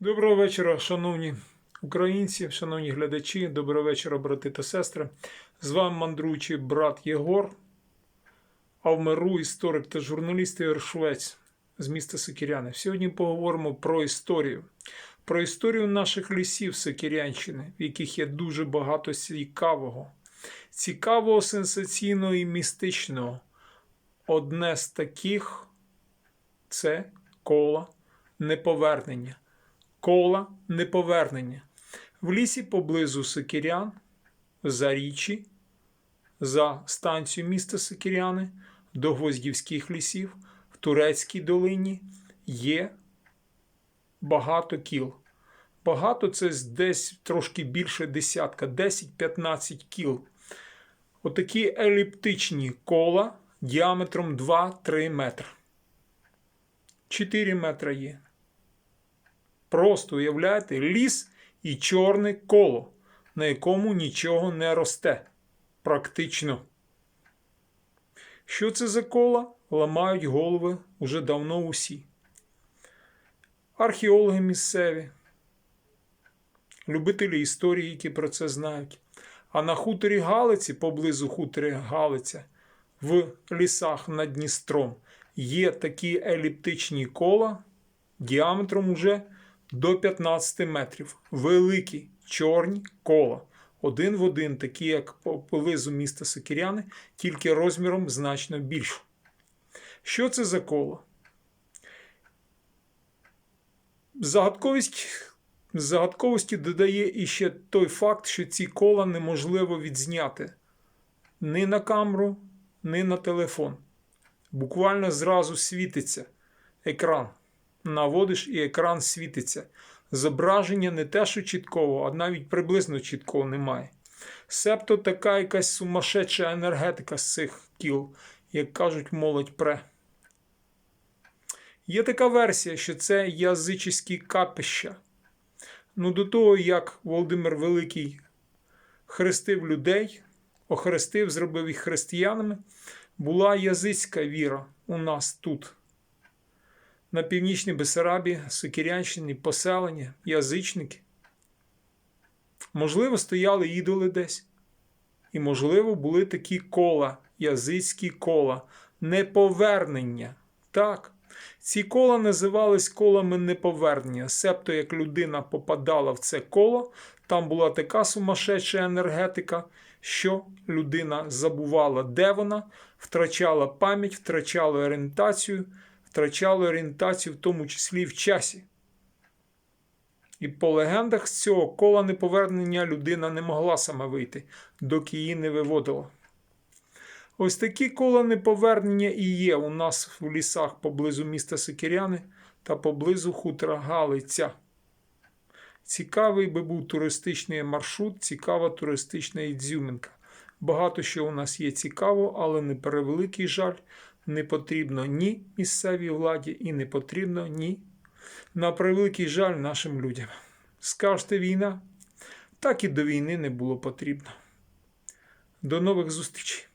Доброго вечора, шановні українці, шановні глядачі, доброго вечора, брати та сестри. З вами мандруючий брат Єгор, а в миру історик та журналіст Ігор з міста Сокіряни. Сьогодні поговоримо про історію. Про історію наших лісів Сокірянщини, в яких є дуже багато цікавого. Цікавого, сенсаційного і містичного. Одне з таких це коло неповернення кола неповернення. В лісі поблизу Сикірян, за річі, за станцію міста Сикіряни, до Гвоздівських лісів, в Турецькій долині є багато кіл. Багато це десь трошки більше десятка, 10-15 кіл. Отакі еліптичні кола діаметром 2-3 метри. 4 метри є. Просто уявляєте, ліс і чорне коло, на якому нічого не росте. Практично. Що це за кола? Ламають голови уже давно усі. Археологи місцеві, любителі історії, які про це знають. А на хуторі Галиці, поблизу хуторі Галиця, в лісах над Дністром, є такі еліптичні кола діаметром уже до 15 метрів. Великі чорні кола. Один в один, такі, як поблизу міста Сокіряни, тільки розміром значно більше. Що це за коло? Загадковість, загадковості додає іще той факт, що ці кола неможливо відзняти ні на камеру, ні на телефон. Буквально зразу світиться екран наводиш і екран світиться. Зображення не те, що чіткого, а навіть приблизно чіткого немає. Себто така якась сумасшедша енергетика з цих кіл, як кажуть, молодь пре. Є така версія, що це язичські капища. Ну, до того, як Володимир Великий хрестив людей, охрестив, зробив їх християнами, була язицька віра у нас тут на північній Бесарабі, Сокірянщині, поселення, язичники. Можливо, стояли ідоли десь. І, можливо, були такі кола, язицькі кола, неповернення. Так, ці кола називались колами неповернення. Себто, як людина попадала в це коло, там була така сумасшедша енергетика, що людина забувала, де вона, втрачала пам'ять, втрачала орієнтацію втрачали орієнтацію, в тому числі в часі. І по легендах з цього кола неповернення людина не могла сама вийти, доки її не виводила. Ось такі кола неповернення і є у нас в лісах поблизу міста Сокіряни та поблизу хутора Галиця. Цікавий би був туристичний маршрут, цікава туристична ідзюминка. Багато що у нас є цікаво, але не перевеликий жаль не потрібно ні місцевій владі і не потрібно ні на превеликий жаль нашим людям. Скажете війна, так і до війни не було потрібно. До нових зустрічей!